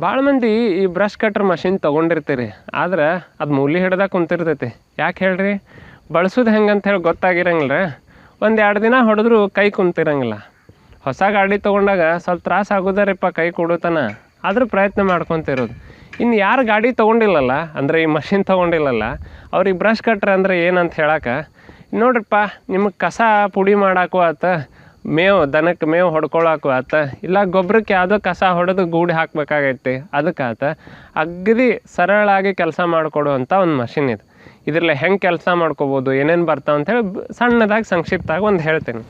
ಭಾಳ ಮಂದಿ ಈ ಬ್ರಷ್ ಕಟ್ರ್ ಮಷಿನ್ ತೊಗೊಂಡಿರ್ತೀರಿ, ಆದ್ರೆ ಅದು ಮೂಲಿ ಹಿಡ್ದಾಗ ಕುಂತಿರ್ತೈತಿ. ಯಾಕೆ ಹೇಳ್ರಿ? ಬಳಸೋದು ಹೆಂಗೆ ಅಂತ ಹೇಳಿ ಗೊತ್ತಾಗಿರಂಗಿಲ್ಲ ಒಂದು ಎರಡು ದಿನ ಹೊಡೆದ್ರು ಕೈ ಕುಂತಿರಂಗಿಲ್ಲ. ಹೊಸ ಗಾಡಿ ತೊಗೊಂಡಾಗ ಸ್ವಲ್ಪ ತ್ರಾಸ ಆಗೋದಾರಿಪ್ಪ ಕೈ ಕೊಡೋತನ. ಆದರೂ ಪ್ರಯತ್ನ ಮಾಡ್ಕೊತಿರೋದು. ಇನ್ನು ಯಾರು ಗಾಡಿ ತೊಗೊಂಡಿಲ್ಲಲ್ಲ, ಅಂದರೆ ಈ ಮಷಿನ್ ತೊಗೊಂಡಿಲ್ಲಲ್ಲ, ಅವ್ರಿಗೆ ಬ್ರಷ್ ಕಟ್ರೆ ಅಂದರೆ ಏನಂತ ಹೇಳಕ್ಕೆ ನೋಡ್ರಿಪ್ಪ, ನಿಮಗೆ ಕಸ ಪುಡಿ ಮಾಡಾಕು ಆತ ಮೇವು, ದನಕ್ಕೆ ಮೇವು ಹೊಡ್ಕೊಳಕ್ಕು ಆತ. ಇಲ್ಲ ಗೊಬ್ಬರಕ್ಕೆ ಯಾವುದೋ ಕಸ ಹೊಡೆದು ಗೂಡಿ ಹಾಕಬೇಕಾಗೈತಿ. ಅದಕ್ಕೆ ಆತ ಅಗದಿ ಸರಳಾಗಿ ಕೆಲಸ ಮಾಡಿಕೊಡುವಂಥ ಒಂದು ಮಷಿನ್ ಇದು. ಇದರಲ್ಲಿ ಹೆಂಗೆ ಕೆಲಸ ಮಾಡ್ಕೋಬೋದು, ಏನೇನು ಬರ್ತಾವೆ ಅಂತೇಳಿ ಸಣ್ಣದಾಗಿ ಸಂಕ್ಷಿಪ್ತಾಗಿ ಒಂದು ಹೇಳ್ತೀನಿ.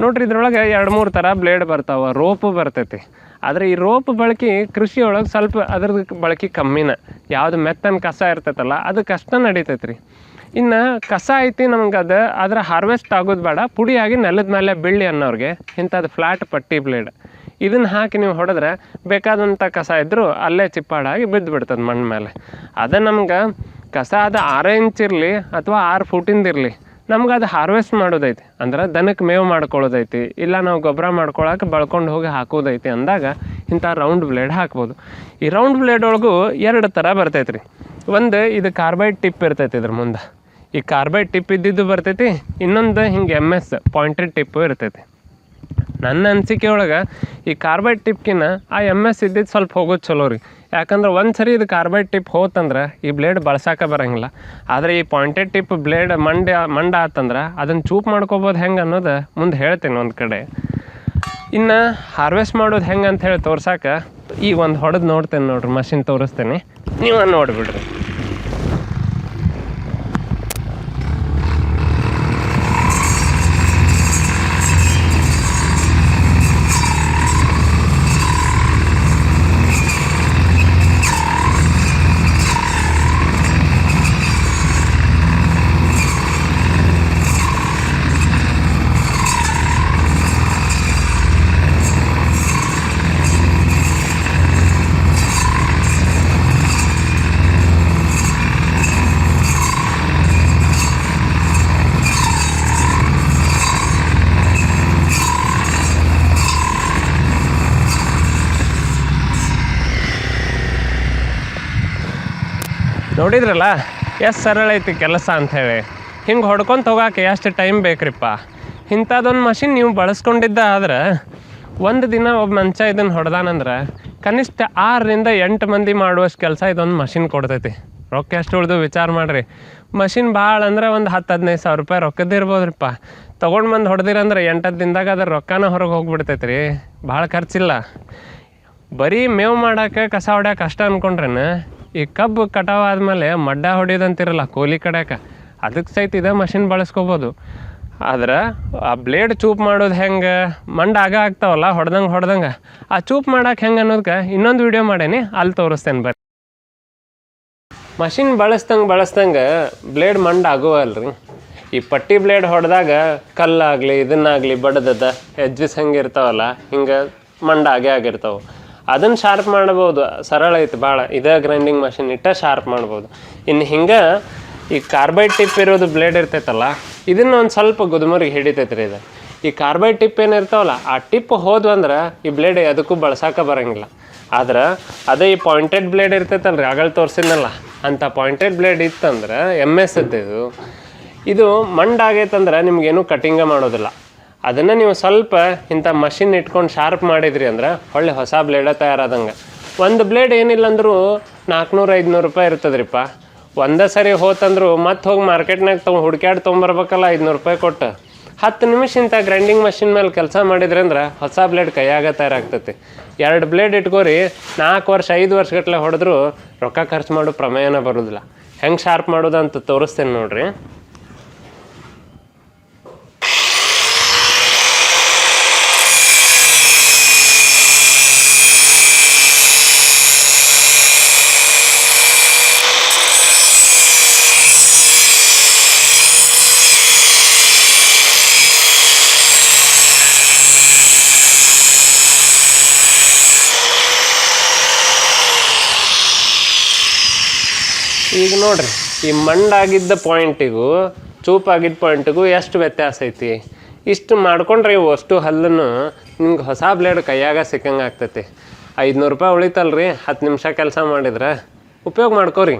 ನೋಡ್ರಿ, ಇದ್ರೊಳಗೆ ಎರಡು ಮೂರು ಥರ ಬ್ಲೇಡ್ ಬರ್ತಾವೆ. ರೋಪು ಬರ್ತೈತಿ. ಆದರೆ ಈ ರೋಪ್ ಬಳಕೆ ಕೃಷಿಯೊಳಗೆ ಸ್ವಲ್ಪ ಅದ್ರದ್ದು ಬಳಕೆ ಕಮ್ಮಿನ. ಯಾವುದು ಮೆತ್ತನ ಕಸ ಇರ್ತೈತಲ್ಲ ಅದಕ್ಕಷ್ಟ ನಡೀತೈತೆ ರೀ ಇನ್ನು ಕಸ ಐತಿ ನಮ್ಗೆ ಅದು ಅದರ ಹಾರ್ವೆಸ್ಟ್ ಆಗೋದು ಬೇಡ. ಪುಡಿಯಾಗಿ ನೆಲದ ಮೇಲೆ ಬೆಳ್ಳಿ ಅನ್ನೋರಿಗೆ ಇಂಥದ್ದು ಫ್ಲ್ಯಾಟ್ ಪಟ್ಟಿ ಬ್ಲೇಡ್. ಇದನ್ನು ಹಾಕಿ ನೀವು ಹೊಡೆದ್ರೆ ಬೇಕಾದಂಥ ಕಸ ಇದ್ದರೂ ಅಲ್ಲೇ ಚಿಪ್ಪಾಡಾಗಿ ಬಿದ್ದು ಬಿಡ್ತದೆ ಮಣ್ಣು ಮೇಲೆ ಅದು ನಮ್ಗೆ ಕಸ ಅದು ಆರು ಇಂಚ್ ಇರಲಿ ಅಥವಾ ಆರು ಫುಟಿಂದ ಇರಲಿ. ನಮ್ಗೆ ಅದು ಹಾರ್ವೆಸ್ಟ್ ಮಾಡೋದೈತಿ. ಅಂದ್ರೆ ದನಕ್ಕೆ ಮೇವು ಮಾಡ್ಕೊಳ್ಳೋದೈತಿ, ಇಲ್ಲ ನಾವು ಗೊಬ್ಬರ ಮಾಡ್ಕೊಳಕ್ಕೆ ಬಳ್ಕೊಂಡು ಹೋಗಿ ಹಾಕೋದೈತಿ ಅಂದಾಗ ಇಂಥ ರೌಂಡ್ ಬ್ಲೇಡ್ ಹಾಕ್ಬೋದು. ಈ ರೌಂಡ್ ಬ್ಲೇಡ್ ಒಳಗೂ ಎರಡು ಥರ ಬರ್ತೈತೆ ರೀ ಒಂದು ಇದು ಕಾರ್ಬೈಡ್ ಟಿಪ್ ಇರ್ತೈತಿ ಇದ್ರ ಮುಂದೆ. ಈ ಕಾರ್ಬೈಡ್ ಟಿಪ್ ಇದ್ದಿದ್ದು ಬರ್ತೈತಿ, ಇನ್ನೊಂದು ಹಿಂಗೆ ಎಂ ಎಸ್ ಪಾಯಿಂಟೆಡ್ ಟಿಪ್ಪು ಇರ್ತೈತಿ. ನನ್ನ ಅನಿಸಿಕೆ ಒಳಗೆ ಈ ಕಾರ್ಬೈಡ್ ಟಿಪ್ಕಿನ್ನ ಆ ಎಂ ಎಸ್ ಇದ್ದಿದ್ದು ಸ್ವಲ್ಪ ಹೋಗೋದು ಚಲೋ ರೀ. ಯಾಕಂದ್ರೆ ಒಂದು ಸರಿ ಇದು ಕಾರ್ಬೈಡ್ ಟಿಪ್ ಹೋತಂದ್ರೆ ಈ ಬ್ಲೇಡ್ ಬಳಸಾಕ ಬರಂಗಿಲ್ಲ. ಆದರೆ ಈ ಪಾಯಿಂಟೆಡ್ ಟಿಪ್ ಬ್ಲೇಡ್ ಮಂಡ್ಯ, ಮಂಡ ಆತಂದ್ರೆ ಅದನ್ನು ಚೂಪ್ ಮಾಡ್ಕೋಬೋದು ಹೆಂಗೆ ಅನ್ನೋದು ಮುಂದೆ ಹೇಳ್ತೀನಿ ಒಂದು ಕಡೆ. ಇನ್ನು ಹಾರ್ವೆಸ್ಟ್ ಮಾಡೋದು ಹೆಂಗೆ ಅಂತ ಹೇಳಿ ತೋರ್ಸಕ್ಕೆ ಈ ಒಂದು ಹೊಡೆದು ನೋಡ್ತೇನೆ ನೋಡ್ರಿ ಮಷಿನ್ ತೋರಿಸ್ತೇನೆ. ನೀವು ನೋಡಿಬಿಡ್ರಿ. ನೋಡಿದ್ರಲ್ಲ? ಎಷ್ಟು ಸರಳ ಐತಿ ಕೆಲಸ ಅಂಥೇಳಿ ಹಿಂಗೆ ಹೊಡ್ಕೊಂತ ಹೋಗಕ್ಕೆ ಎಷ್ಟು ಟೈಮ್ ಬೇಕ್ರಿಪ್ಪ? ಇಂಥದ್ದೊಂದು ಮಷಿನ್ ನೀವು ಬಳಸ್ಕೊಂಡಿದ್ದ ಆದ್ರೆ ಒಂದು ದಿನ ಒಬ್ಬ ಮಂಚ ಇದನ್ನು ಹೊಡೆದಾನಂದ್ರೆ ಕನಿಷ್ಠ ಆರರಿಂದ ಎಂಟು ಮಂದಿ ಮಾಡುವಷ್ಟು ಕೆಲಸ ಇದೊಂದು ಮಷಿನ್ ಕೊಡ್ತೈತಿ. ರೊಕ್ಕ ಎಷ್ಟು ಉಳಿದು ವಿಚಾರ ಮಾಡಿರಿ. ಮಷಿನ್ ಭಾಳ ಅಂದ್ರೆ ಒಂದು ಹತ್ತು ಹದಿನೈದು ಸಾವಿರ ರೂಪಾಯಿ ರೊಕ್ಕದ್ದು ಇರ್ಬೋದ್ರಿಪ್ಪ. ತೊಗೊಂಡು ಬಂದು ಹೊಡೆದಿರಂದ್ರೆ ಎಂಟತ್ತು ದಿನದಾಗ ಅದ್ರ ರೊಕ್ಕನ ಹೊರಗೆ ಹೋಗ್ಬಿಡ್ತೈತಿ ರೀ ಭಾಳ ಖರ್ಚಿಲ್ಲ. ಬರೀ ಮೇವು ಮಾಡೋಕ್ಕೆ ಕಸ ಹೊಡ್ಯಾಕೆ ಕಷ್ಟ ಅನ್ಕೊಂಡ್ರೇನ ಈ ಕಬ್ಬು ಕಟಾವ್ ಆದಮೇಲೆ ಮಡ್ಡ ಹೊಡಿಯೋದಂತಿರಲ್ಲ ಕೋಲಿ ಕಡ್ಯಾಕೆ ಅದಕ್ಕೆ ಸಹಿತ ಇದೇ ಮಷಿನ್ ಬಳಸ್ಕೋಬೋದು. ಆದ್ರೆ ಆ ಬ್ಲೇಡ್ ಚೂಪ್ ಮಾಡೋದು ಹೆಂಗೆ? ಮಂಡ ಆಗ ಆಗ್ತಾವಲ್ಲ, ಹೊಡ್ದಂಗೆ ಹೊಡೆದಂಗೆ. ಆ ಚೂಪ್ ಮಾಡಕ್ಕೆ ಹೆಂಗೆ ಅನ್ನೋದಕ್ಕೆ ಇನ್ನೊಂದು ವಿಡಿಯೋ ಮಾಡೇನಿ ಅಲ್ಲಿ ತೋರಿಸ್ತೇನೆ ಬರ್ರಿ. ಮಷಿನ್ ಬಳಸ್ದಂಗೆ ಬಳಸ್ದಂಗೆ ಬ್ಲೇಡ್ ಮಂಡ ಆಗುವಲ್ರಿ. ಈ ಪಟ್ಟಿ ಬ್ಲೇಡ್ ಹೊಡೆದಾಗ ಕಲ್ಲಾಗಲಿ, ಇದನ್ನಾಗಲಿ ಬಡದದ ಎಜ್ಜಸ್ ಹೆಂಗೆ ಇರ್ತಾವಲ್ಲ ಹಿಂಗೆ ಮಂಡ ಆಗೇ ಆಗಿರ್ತಾವೆ. ಅದನ್ನು ಶಾರ್ಪ್ ಮಾಡ್ಬೋದು. ಸರಳ ಐತಿ ಭಾಳ ಇದೇ ಗ್ರೈಂಡಿಂಗ್ ಮಷಿನ್ ಇಟ್ಟ ಶಾರ್ಪ್ ಮಾಡ್ಬೋದು. ಇನ್ನು ಹಿಂಗೆ ಈ ಕಾರ್ಬೈಡ್ ಟಿಪ್ ಇರೋದು ಬ್ಲೇಡ್ ಇರ್ತೈತಲ್ಲ, ಇದನ್ನ ಒಂದು ಸ್ವಲ್ಪ ಗುದುಮರಿಗೆ ಹಿಡಿತೈತೆ ರೀ ಇದು. ಈ ಕಾರ್ಬೈಡ್ ಟಿಪ್ ಏನಿರ್ತಾವಲ್ಲ ಆ ಟಿಪ್ ಹೋದ್ವಂದ್ರೆ ಈ ಬ್ಲೇಡ್ ಅದಕ್ಕೂ ಬಳಸಾಕ ಬರಂಗಿಲ್ಲ. ಆದ್ರೆ ಅದೇ ಈ ಪಾಯಿಂಟೆಡ್ ಬ್ಲೇಡ್ ಇರ್ತೈತಲ್ರಿ ಆಗಲ್ ತೋರಿಸಿದ್ನಲ್ಲ ಅಂಥ ಪಾಯಿಂಟೆಡ್ ಬ್ಲೇಡ್ ಇತ್ತಂದ್ರೆ ಎಂ ಎಸ್ ಇದು ಇದು ಮಂಡಾಗೈತಂದ್ರೆ ನಿಮ್ಗೇನು ಕಟಿಂಗ ಮಾಡೋದಿಲ್ಲ. ಅದನ್ನು ನೀವು ಸ್ವಲ್ಪ ಇಂಥ ಮಷಿನ್ ಇಟ್ಕೊಂಡು ಶಾರ್ಪ್ ಮಾಡಿದ್ರಿ ಅಂದ್ರೆ ಒಳ್ಳೆ ಹೊಸ ಬ್ಲೇಡ ತಯಾರಾದಂಗೆ. ಒಂದು ಬ್ಲೇಡ್ ಏನಿಲ್ಲ ಅಂದರೂ ನಾಲ್ಕುನೂರು ಐದುನೂರು ರೂಪಾಯಿ ಇರ್ತದ್ರಿಪ್ಪ. ಒಂದೇ ಸರಿ ಹೋತಂದ್ರು ಮತ್ತೆ ಹೋಗಿ ಮಾರ್ಕೆಟ್ನಾಗ ತೊಗೊಂಡು ಹುಡ್ಕ್ಯಾಡ್ ತೊಗೊಂಬರ್ಬೇಕಲ್ಲ ಐದುನೂರು ರೂಪಾಯಿ ಕೊಟ್ಟು. ಹತ್ತು ನಿಮಿಷ ಇಂಥ ಗ್ರೈಂಡಿಂಗ್ ಮಷಿನ್ ಮೇಲೆ ಕೆಲಸ ಮಾಡಿದ್ರಿ ಅಂದ್ರೆ ಹೊಸ ಬ್ಲೇಡ್ ಕೈಯಾಗ ತಯಾರಾಗ್ತೈತಿ. ಎರಡು ಬ್ಲೇಡ್ ಇಟ್ಕೋರಿ ನಾಲ್ಕು ವರ್ಷ, ಐದು ವರ್ಷಗಟ್ಲೆ ಹೊಡೆದ್ರೂ ರೊಕ್ಕ ಖರ್ಚು ಮಾಡೋ ಪ್ರಮೇಯನ ಬರೋದಿಲ್ಲ. ಹೆಂಗೆ ಶಾರ್ಪ್ ಮಾಡೋದು ಅಂತ ತೋರಿಸ್ತೇನೆ ನೋಡ್ರಿ. ಈಗ ನೋಡ್ರಿ, ಈ ಮಂಡಾಗಿದ್ದ ಪಾಯಿಂಟಿಗೂ ಚೂಪಾಗಿದ್ದ ಪಾಯಿಂಟಿಗೂ ಎಷ್ಟು ವ್ಯತ್ಯಾಸ ಐತಿ? ಇಷ್ಟು ಮಾಡ್ಕೊಂಡ್ರೆ ಇವು ಅಷ್ಟು ಹಲ್ಲನ್ನು ನಿಮ್ಗೆ ಹೊಸ ಬ್ಲೇಡ್ ಕೈಯಾಗ ಸಿಕ್ಕಂಗೆ ಆಗ್ತೈತಿ. ಐದುನೂರು ರೂಪಾಯಿ ಉಳಿತಲ್ರಿ, ಹತ್ತು ನಿಮಿಷ ಕೆಲಸ ಮಾಡಿದ್ರೆ ಉಪಯೋಗ ಮಾಡ್ಕೋರಿ.